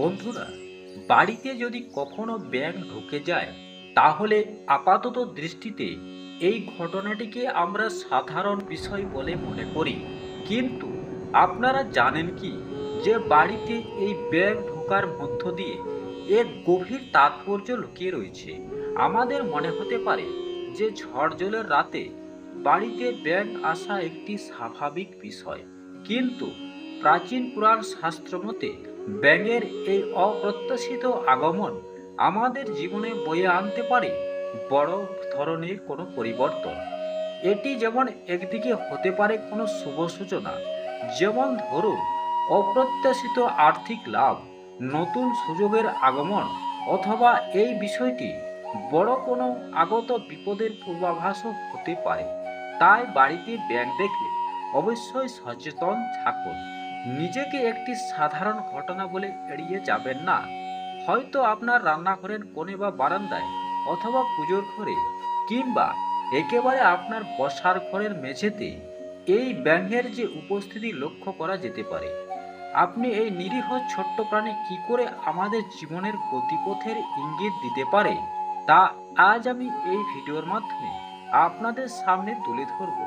বন্ধুরা, বাড়িতে যদি কখনো ব্যাঙ ঢুকে যায়, তাহলে আপাতত দৃষ্টিতে এই ঘটনাটিকে আমরা সাধারণ বিষয় বলে মনে করি। কিন্তু আপনারা জানেন কি যে বাড়িতে এই ব্যাঙ ঢোকার মধ্য দিয়ে এক গভীর তাৎপর্য লুকিয়ে রয়েছে। আমাদের মনে হতে পারে যে ঝড় জলের রাতে বাড়িতে ব্যাঙ আসা একটি স্বাভাবিক বিষয়। কিন্তু প্রাচীন পুরাণ শাস্ত্র মতে ব্যাঙের এই অপ্রত্যাশিত আগমন আমাদের জীবনে বয়ে আনতে পারে বড় ধরনের কোনো পরিবর্তন। এটি যেমন একদিকে হতে পারে কোনো শুভ সূচনা, যেমন ধরুন অপ্রত্যাশিত আর্থিক লাভ, নতুন সুযোগের আগমন অথবা এই বিষয়টি বড় কোনো আগত বিপদের পূর্বাভাসও হতে পারে। তাই বাড়িতে ব্যাগ দেখলে অবশ্যই সচেতন থাকুন। নিজেকে একটি সাধারণ ঘটনা বলে এড়িয়ে যাবেন না। হয়তো আপনার রান্নাঘরের কোণে বা বারান্দায় অথবা পুজোর ঘরে কিংবা একেবারে আপনার বসার ঘরের মেঝেতে এই ব্যাঙের যে উপস্থিতি লক্ষ্য করা যেতে পারে। আপনি এই নিরীহ ছোট্ট প্রাণী কি করে আমাদের জীবনের গতিপথের ইঙ্গিত দিতে পারে, তা আজ আমি এই ভিডিওর মাধ্যমে আপনাদের সামনে তুলে ধরব।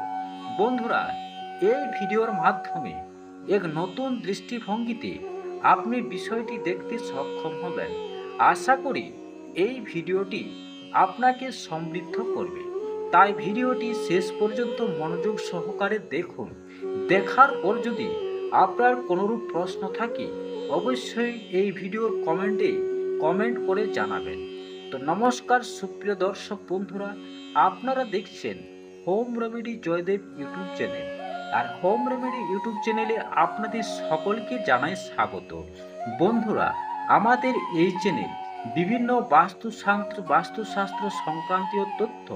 বন্ধুরা, এই ভিডিওর মাধ্যমে এক নতুন দৃষ্টিভঙ্গিতে আপনি বিষয়টি দেখতে সক্ষম হবেন। আশা করি এই ভিডিওটি আপনাকে সমৃদ্ধ করবে। তাই ভিডিওটি শেষ পর্যন্ত মনোযোগ সহকারে দেখুন। দেখার পর যদি আপনার কোনোরূপ প্রশ্ন থাকে, অবশ্যই এই ভিডিওর কমেন্টে কমেন্ট করে জানাবেন। তো নমস্কার, সুপ্রিয় দর্শক বন্ধুরা, আপনারা দেখছেন home remedy Joydeb YouTube channel. আর হোম রেমেডি ইউটিউব চ্যানেলে আপনাদের সকলকে জানাই স্বাগত। বন্ধুরা, আমাদের এই চ্যানেল বিভিন্ন বাস্তুশাস্ত্র বাস্তুশাস্ত্র সংক্রান্তীয় তথ্য,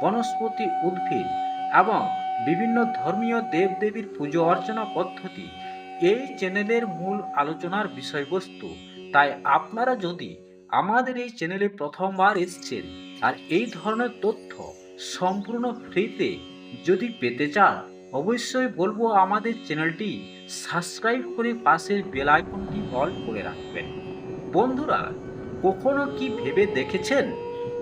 বনস্পতি উদ্ভিদ এবং বিভিন্ন ধর্মীয় দেবদেবীর পুজো অর্চনা পদ্ধতি এই চ্যানেলের মূল আলোচনার বিষয়বস্তু। তাই আপনারা যদি আমাদের এই চ্যানেলে প্রথমবার এসছেন আর এই ধরনের তথ্য সম্পূর্ণ ফ্রিতে যদি পেতে চান অবশ্যই বলব আমাদের চ্যানেলটি সাবস্ক্রাইব করে পাশের বেল আইকনটি অল করে রাখবেন। বন্ধুরা, কখনো কি ভেবে দেখেছেন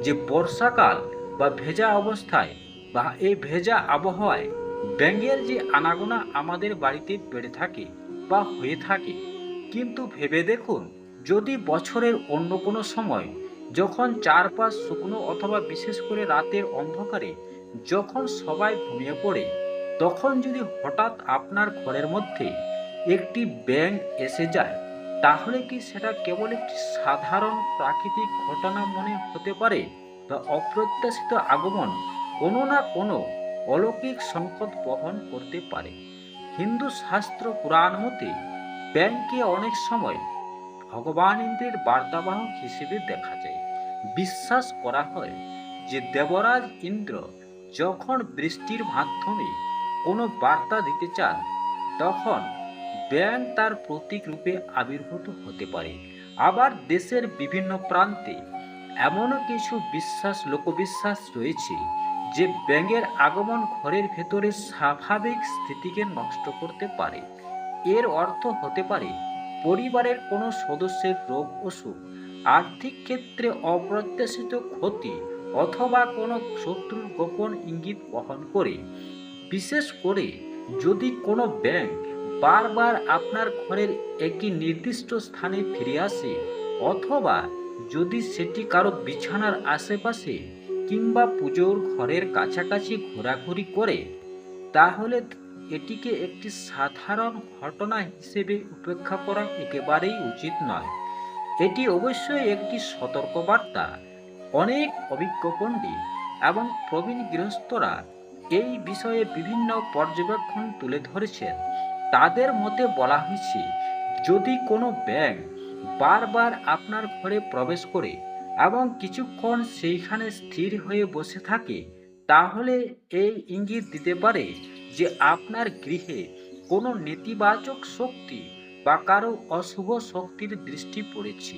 যে বর্ষাকাল বা ভেজা অবস্থায় বা এই ভেজা আবহাওয়ায় ব্যাঙের যে আনাগোনা আমাদের বাড়িতে বেড়ে থাকে বা হয়ে থাকে? কিন্তু ভেবে দেখুন, যদি বছরের অন্য কোনো সময় যখন চারপাশ শুকনো অথবা বিশেষ করে রাতের অন্ধকারে যখন সবাই ঘুমিয়ে পড়ে তখন যদি হঠাৎ আপনার ঘরের মধ্যে একটি ব্যাঙ এসে যায়, তাহলে কি সেটা কেবল একটি সাধারণ প্রাকৃতিক ঘটনা মনে হতে পারে? বা অপ্রত্যাশিত আগমন কোনো না কোনো অলৌকিক সংকট বহন করতে পারে। হিন্দু শাস্ত্র পুরাণ মতে ব্যাংকে অনেক সময় ভগবান ইন্দ্রের বার্তাবাহক হিসেবে দেখা যায়। বিশ্বাস করা হয় যে দেবরাজ ইন্দ্র যখন বৃষ্টির মাধ্যমে কোনো বার্তা দিতে চান, তখন ব্যাং তার প্রতীক রূপে আবির্ভূত হতে পারে। আবার দেশের বিভিন্ন প্রান্তে এমনও কিছু বিশ্বাস, লোকবিশ্বাস রয়েছে যে ব্যাঙের আগমন ঘরের ভেতরে স্বাভাবিক স্থিতিকে নষ্ট করতে পারে। এর অর্থ হতে পারে পরিবারের কোনো সদস্যের রোগ, অসুখ, আর্থিক ক্ষেত্রে অপ্রত্যাশিত ক্ষতি অথবা কোনো শত্রুর গোপন ইঙ্গিত বহন করে। বিশেষ করে যদি কোনো ব্যাংক বারবার আপনার ঘরের একটি নির্দিষ্ট স্থানে ফিরে আসে, অথবা যদি সেটি কারও বিছানার আশেপাশে কিংবা পুজোর ঘরের কাছাকাছি ঘোরাঘুরি করে, তাহলে এটিকে একটি সাধারণ ঘটনা হিসেবে উপেক্ষা করা একেবারেই উচিত নয়। এটি অবশ্যই একটি সতর্কবার্তা। অনেক অভিজ্ঞ পণ্ডিত এবং প্রবীণ গৃহস্থরা এই বিষয়ে বিভিন্ন পর্যবেক্ষণ তুলে ধরেছেন। তাদের মতে বলা হয়েছে, যদি কোনো ব্যাংক বারবার আপনার ঘরে প্রবেশ করে এবং কিছুক্ষণ সেইখানে স্থির হয়ে বসে থাকে, তাহলে এই ইঙ্গিত দিতে পারে যে আপনার গৃহে কোনো নেতিবাচক শক্তি বা কারও অশুভ শক্তির দৃষ্টি পড়েছে।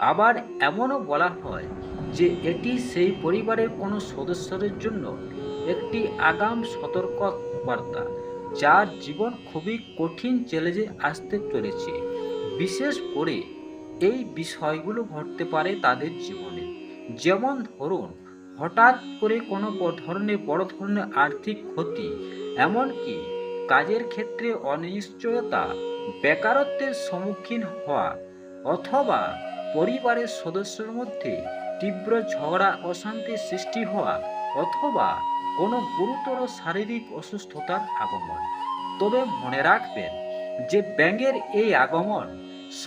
আবার এমনও বলা হয় যে এটি সেই পরিবারের কোনো সদস্যদের জন্য একটি আগাম সতর্ক বার্তা যার জীবন খুবই কঠিন চ্যালেঞ্জে আসতে চলেছে। বিশেষ করে এই বিষয়গুলো ঘটতে পারে তাদের জীবনে। যেমন ধরুন, হঠাৎ করে কোনো ধরনের বড় ধরনের আর্থিক ক্ষতি, এমনকি কাজের ক্ষেত্রে অনিশ্চয়তা, বেকারত্বের সম্মুখীন হওয়া, অথবা পরিবারের সদস্যের মধ্যে তীব্র ঝগড়া, অশান্তির সৃষ্টি হওয়া, অথবা কোনো গুরুতর শারীরিক অসুস্থতার আগমন। তবে মনে রাখবেন যে ব্যাঙের এই আগমন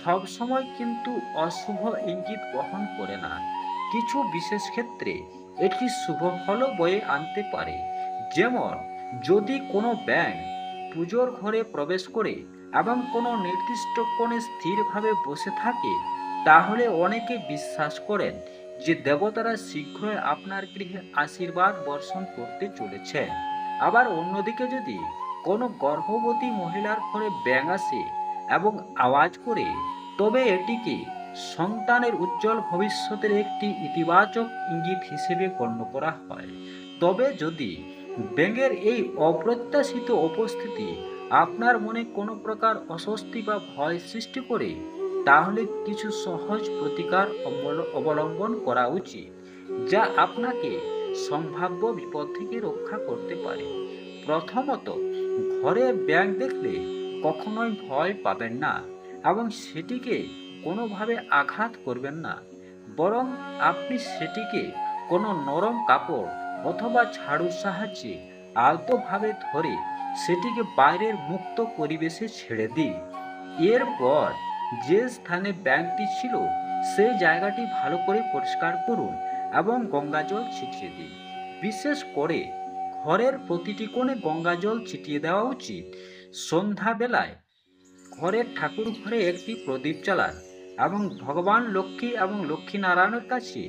সবসময় কিন্তু অশুভ ইঙ্গিত বহন করে না। কিছু বিশেষ ক্ষেত্রে এটি শুভ ফলও বয়ে আনতে পারে। যেমন, যদি কোনো ব্যাঙ পুজোর ঘরে প্রবেশ করে এবং কোনো নির্দিষ্ট কোণে স্থিরভাবে বসে থাকে, তাহলে অনেকে বিশ্বাস করেন যে দেবতারা শীঘ্রই আপনার গৃহে আশীর্বাদ বর্ষণ করতে চলেছে। আবার অন্যদিকে যদি কোনো গর্ভবতী মহিলার ঘরে ব্যাঙ আসে এবং আওয়াজ করে, তবে এটিকে সন্তানের উজ্জ্বল ভবিষ্যতের একটি ইতিবাচক ইঙ্গিত হিসেবে গণ্য করা হয়। তবে যদি ব্যাঙের এই অপ্রত্যাশিত উপস্থিতি আপনার মনে কোনো প্রকার অস্বস্তি বা ভয় সৃষ্টি করে তাহলে কিছু সহজ প্রতিকার অবল- অবলম্বন করা উচিত, যা আপনাকে সম্ভাব্য বিপদ থেকে রক্ষা করতে পারে। প্রথমত, ঘরে ব্যাঙ দেখলে কখনোই ভয় পাবেন না এবং সেটিকে কোনোভাবে আঘাত করবেন না। বরং আপনি সেটিকে কোনো নরম কাপড় অথবা ঝাড়ুর সাহায্যে আলতোভাবে ধরে সেটিকে বাইরের মুক্ত পরিবেশে ছেড়ে দিন। এরপর যে স্থানে ব্যাংকটি ছিল সেই জায়গাটি ভালো করে পরিষ্কার করুন এবং গঙ্গাজল ছিটিয়ে দিন। বিশেষ করে ঘরের প্রতিটি কোণে গঙ্গাজল ছিটিয়ে দেওয়া উচিত। সন্ধ্যাবেলায় ঘরের ঠাকুর ঘরে একটি প্রদীপ চালান এবং ভগবান লক্ষ্মী এবং লক্ষ্মী নারায়ণের কাছে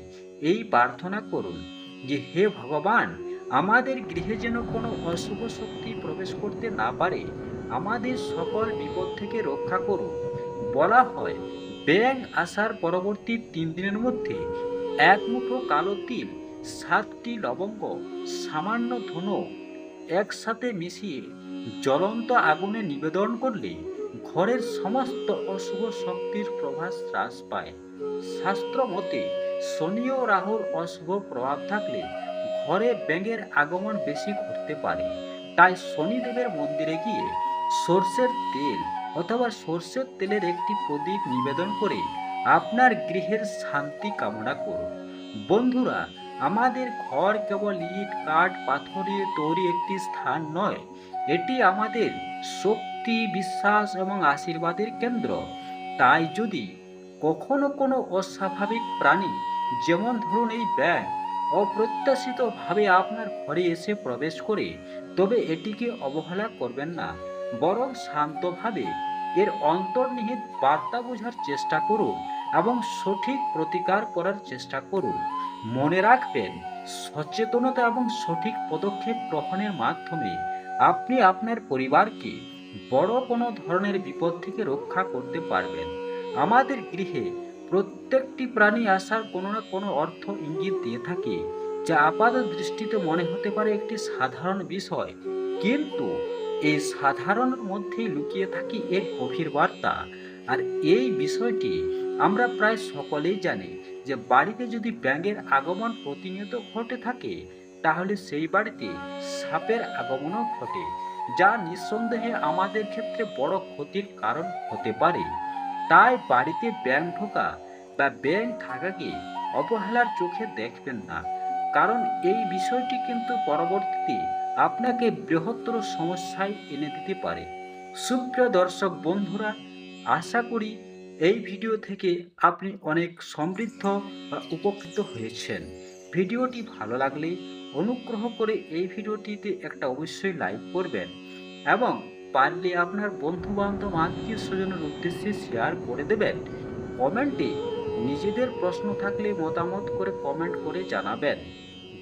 এই প্রার্থনা করুন যে, হে ভগবান, আমাদের গৃহে যেন কোনো অশুভ শক্তি প্রবেশ করতে না পারে। আমাদের সকল বিপদ থেকে রক্ষা করুন। বলা হয় ব্যাং আসার পরবর্তী তিন দিনের মধ্যে এক মুঠো কালো তিল, সাতটি লবঙ্গ, সামান্য ধুনো একসাথে মিশিয়ে জ্বলন্ত আগুনে নিবেদন করলে ঘরের সমস্ত অশুভ শক্তির প্রভাস হ্রাস পায়। শাস্ত্র মতে, শনি ও রাহুর অশুভ প্রভাব থাকলে ঘরে ব্যাঙের আগমন বেশি ঘটতে পারে। তাই শনিদেবের মন্দিরে গিয়ে সর্ষের তেল অথবা সর্ষের তেলের একটি প্রদীপ নিবেদন করে আপনার গৃহের শান্তি কামনা করুন। বন্ধুরা, আমাদের ঘর কেবল ইট, কাঠ, পাথর দিয়ে তৈরি একটি স্থান নয়, এটি আমাদের শক্তি, বিশ্বাস এবং আশীর্বাদের কেন্দ্র। তাই যদি কখনো কোনো অস্বাভাবিক প্রাণী, যেমন ধরুন এই ব্যাগ অপ্রত্যাশিতভাবে আপনার ঘরে এসে প্রবেশ করে, তবে এটিকে অবহেলা করবেন না। বরং শান্তভাবে এর অন্তর্নিহিত বার্তা বোঝার চেষ্টা করুন এবং সঠিক প্রতিকার করার চেষ্টা করুন। মনে রাখবেন, সচেতনতা এবং সঠিক পদক্ষেপ গ্রহণের মাধ্যমে আপনি আপনার পরিবারকে বড় কোনো ধরনের বিপদ থেকে রক্ষা করতে পারবেন। আমাদের গৃহে প্রত্যেকটি প্রাণী আসার কোনো না কোনো অর্থ ইঙ্গিত দিয়ে থাকে, যা আপাত দৃষ্টিতে মনে হতে পারে একটি সাধারণ বিষয়। কিন্তু এই সাধারণের মধ্যেই লুকিয়ে থাকি এর গভীর বার্তা। আর এই বিষয়টি আমরা প্রায় সকলেই জানি যে বাড়িতে যদি ব্যাঙের আগমন প্রতিনিয়ত ঘটে থাকে, তাহলে সেই বাড়িতে সাপের আগমনও ঘটে, যা নিঃসন্দেহে আমাদের ক্ষেত্রে বড় ক্ষতির কারণ হতে পারে। তাই বাড়িতে ব্যাঙ ঢোকা বা ব্যাঙ থাকাকে অবহেলার চোখে দেখবেন না, কারণ এই বিষয়টি কিন্তু পরবর্তীতে আপনাকে বৃহত্তর সমস্যায় এনে দিতে পারে। সুপ্রিয় দর্শক বন্ধুরা, আশা করি এই ভিডিও থেকে আপনি অনেক সমৃদ্ধ বা উপকৃত হয়েছেন। ভিডিওটি ভালো লাগলে অনুগ্রহ করে এই ভিডিওটিতে একটা অবশ্যই লাইক করবেন এবং পারলে আপনার বন্ধু বান্ধব আত্মীয় স্বজনের উদ্দেশ্যে শেয়ার করে দেবেন। কমেন্টে নিজেদের প্রশ্ন থাকলে মতামত করে কমেন্ট করে জানাবেন।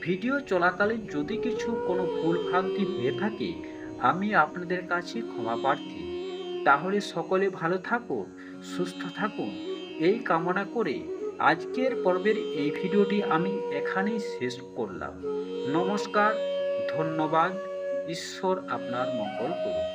ভিডিও চলাকালীন যদি কিছু কোনো ভুল ভ্রান্তি হয়ে থাকে, আমি আপনাদের কাছে ক্ষমা প্রার্থী। তাহলে সকলে ভালো থাকুন, সুস্থ থাকুন। এই কামনা করে আজকের পর্বের এই ভিডিওটি আমি এখানেই শেষ করলাম। নমস্কার, ধন্যবাদ। ঈশ্বর আপনার মঙ্গল করুন